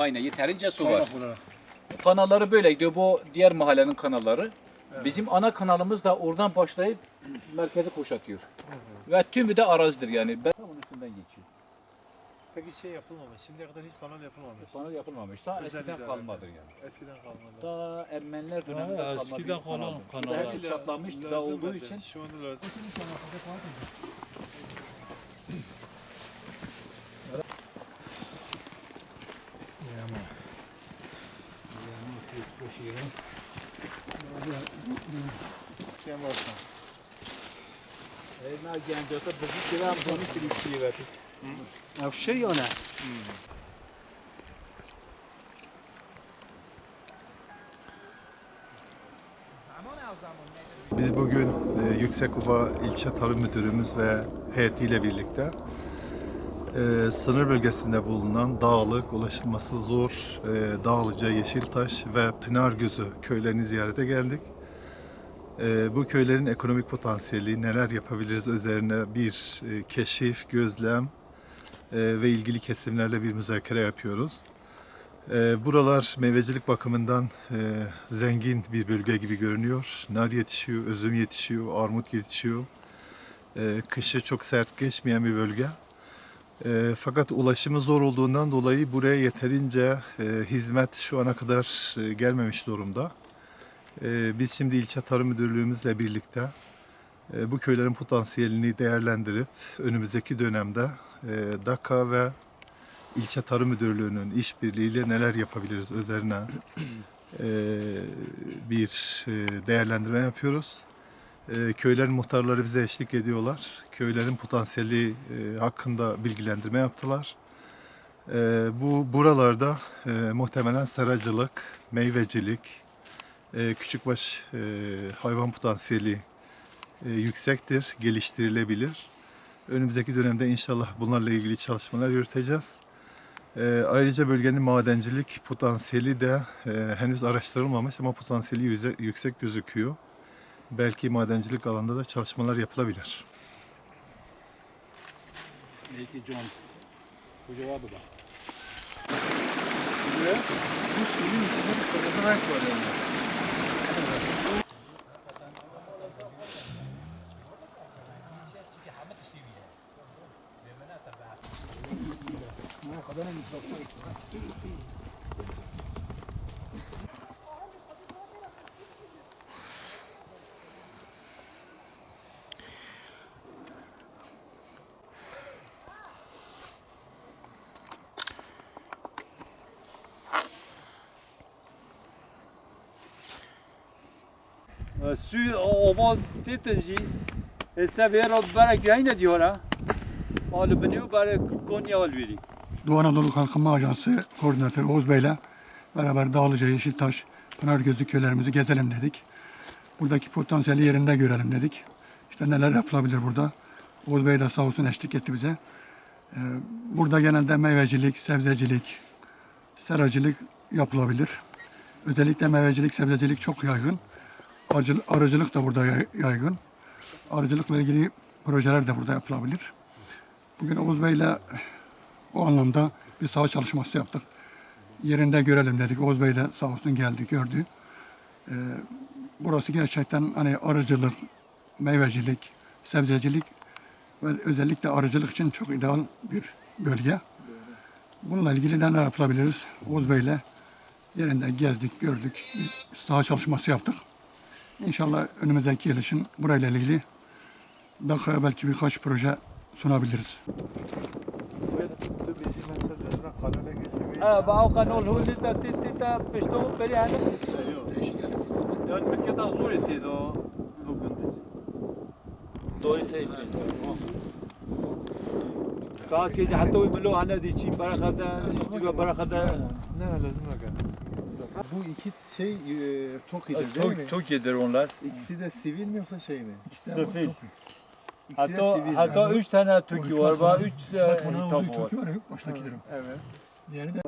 Aynen yeterince su var. Kaynak olarak. Kanalları böyle gidiyor. Bu diğer mahallenin kanalları. Bizim ana kanalımız da oradan başlayıp merkeze kuşatıyor. Ve tümü de arazidir yani. Ben onun üstünden geçiyor. Peki şey yapılmamış. Şimdiye kadar hiç kanal yapılmamış. Kanal yapılmamış. Daha Özel eskiden kalmadır yani. Eskiden kalmadı. Daha Ermeniler döneminde Ha, kalma eskiden kalan kanallar. Her şey çatlamış da Lazım olduğu için. Şu anda lazım. Şey varsa. Avşe ya ne? Biz bugün e, Yüksekova İlçe Tarım Müdürümüz ve heyetiyle birlikte e, sınır bölgesinde bulunan dağlık, ulaşılması zor e, Dağlıca, Yeşiltaş ve Pınargözü köylerini ziyarete geldik. E, bu köylerin ekonomik potansiyeli, neler yapabiliriz üzerine bir e, keşif, gözlem e, ve ilgili kesimlerle bir müzakere yapıyoruz. Ee, Buralar meyvecilik bakımından e, zengin bir bölge gibi görünüyor. Nar yetişiyor, üzüm yetişiyor, armut yetişiyor. Ee, Kışı çok sert geçmeyen bir bölge. Ee, Fakat ulaşımı zor olduğundan dolayı buraya yeterince e, hizmet şu ana kadar e, gelmemiş durumda. Ee, Biz şimdi ilçe tarım müdürlüğümüzle birlikte e, bu köylerin potansiyelini değerlendirip önümüzdeki dönemde e, DAKA ve İlçe Tarım Müdürlüğü'nün işbirliğiyle neler yapabiliriz üzerine e, bir e, değerlendirme yapıyoruz. E, köylerin muhtarları bize eşlik ediyorlar. Köylerin potansiyeli e, hakkında bilgilendirme yaptılar. E, bu buralarda e, muhtemelen seracılık, meyvecilik, e, küçükbaş e, hayvan potansiyeli yüksektir, geliştirilebilir. Önümüzdeki dönemde inşallah bunlarla ilgili çalışmalar yürüteceğiz. Ee, ayrıca bölgenin madencilik potansiyeli de henüz araştırılmamış ama potansiyeli yüksek gözüküyor. Belki madencilik alanında da çalışmalar yapılabilir. Belki John. Bu cevabı bak. Bu suyun içinde bir renk var yani. Su ovan titinci. Seviyer berek yayın ediyor ha. Alı beni berek Konya alveri. Doğu Anadolu Kalkınma Ajansı Koordinatörü Oğuz Bey'le beraber Dağlıca, Yeşiltaş, Pınargözü köylerimizi gezelim dedik. Buradaki potansiyeli yerinde görelim dedik. İşte neler yapılabilir burada. Oğuz Bey de sağ olsun eşlik etti bize. Ee, Burada genelde meyvecilik, sebzecilik, seracılık yapılabilir. Özellikle meyvecilik, sebzecilik çok yaygın. Arıcılık, da burada yay- yaygın. Arıcılıkla ilgili projeler de burada yapılabilir. Bugün Oğuz Bey'le o anlamda bir saha çalışması yaptık. Yerinde görelim dedik. Oğuz Bey de sağ olsun geldi, gördü. Ee, burası gerçekten hani arıcılık, meyvecilik, sebzecilik ve özellikle arıcılık için çok ideal bir bölge. Bununla ilgili neler yapılabiliriz? Oğuz Bey'le yerinde gezdik, gördük. Bir saha çalışması yaptık. İnşallah önümüzdeki yıl için burayla ilgili daha belki birkaç proje sunabiliriz. Böyle tıpkı bir şey mesela resmen kanale geçiyor. Ha باو قانون هو اللي تي تي تا بشتو بري هذا يعني من كده زوري تي دو bugün دوي تي خلاص يجي حتى يملوا انا دي شي بركه يجوا بركه Ne lazım bakın. bu iki şey e, Toki'dir değil mi? Türkiye'dir onlar. İkisi de sivil mi yoksa şey mi? Sivil. İkisi de Hatta sivil. hatta yani. üç tane Türkiye var. Var üç e, Bak hitap olduğu var. Türkiye var, baştakidir. Evet. Diğeri de